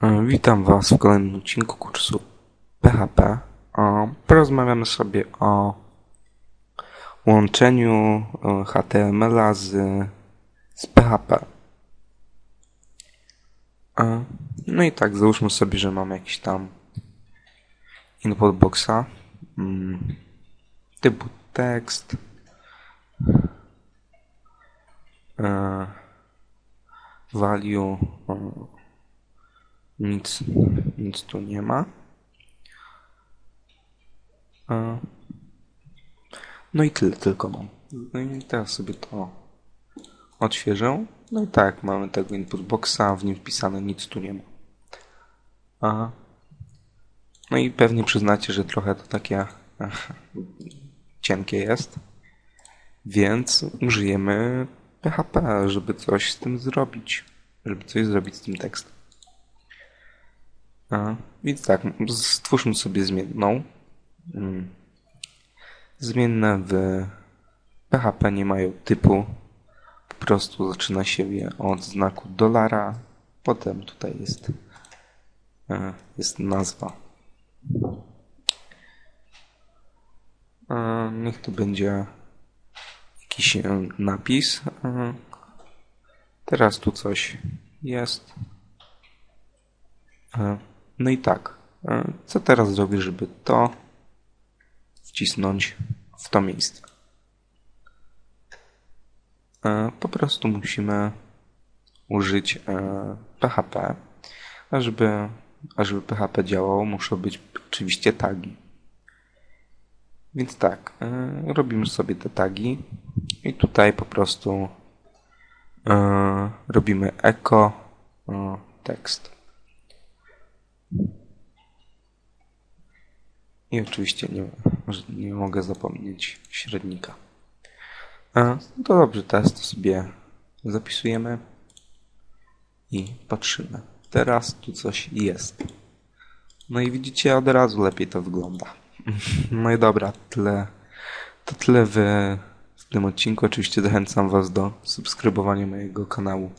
E, Witam Was w kolejnym odcinku kursu PHP. E, Porozmawiamy sobie o łączeniu e, HTML-a z, z PHP. No i tak, załóżmy sobie, że mam jakiś tam input boxa mm, typu tekst. Value nic, nic tu nie ma. E, No i tyle tylko mam. No i teraz sobie to odświeżę. No i tak, mamy tego input boxa, w nim wpisane nic tu nie ma. A, no i pewnie przyznacie, że trochę to takie ech, cienkie jest. Więc użyjemy PHP, żeby coś z tym zrobić. Żeby coś zrobić z tym tekstem. Więc tak, stwórzmy sobie zmienną. Mm. Zmienne w PHP nie mają typu. Po prostu zaczyna się je od znaku dolara. Potem tutaj jest, e, jest nazwa. E, Niech to będzie jakiś e, napis. Teraz tu coś jest. E, No i tak, e, co teraz zrobię, żeby to wcisnąć w to miejsce? E, Po prostu musimy użyć e, PHP, a żeby, a żeby PHP działało, muszą być oczywiście tagi. Więc tak, e, robimy sobie te tagi i tutaj po prostu e, robimy echo e, tekst. I oczywiście nie, nie mogę zapomnieć średnika. A, no to dobrze, teraz to sobie zapisujemy i patrzymy. Teraz tu coś jest. No i widzicie, od razu lepiej to wygląda. No i dobra, tyle, to tyle w, w tym odcinku. Oczywiście zachęcam Was do subskrybowania mojego kanału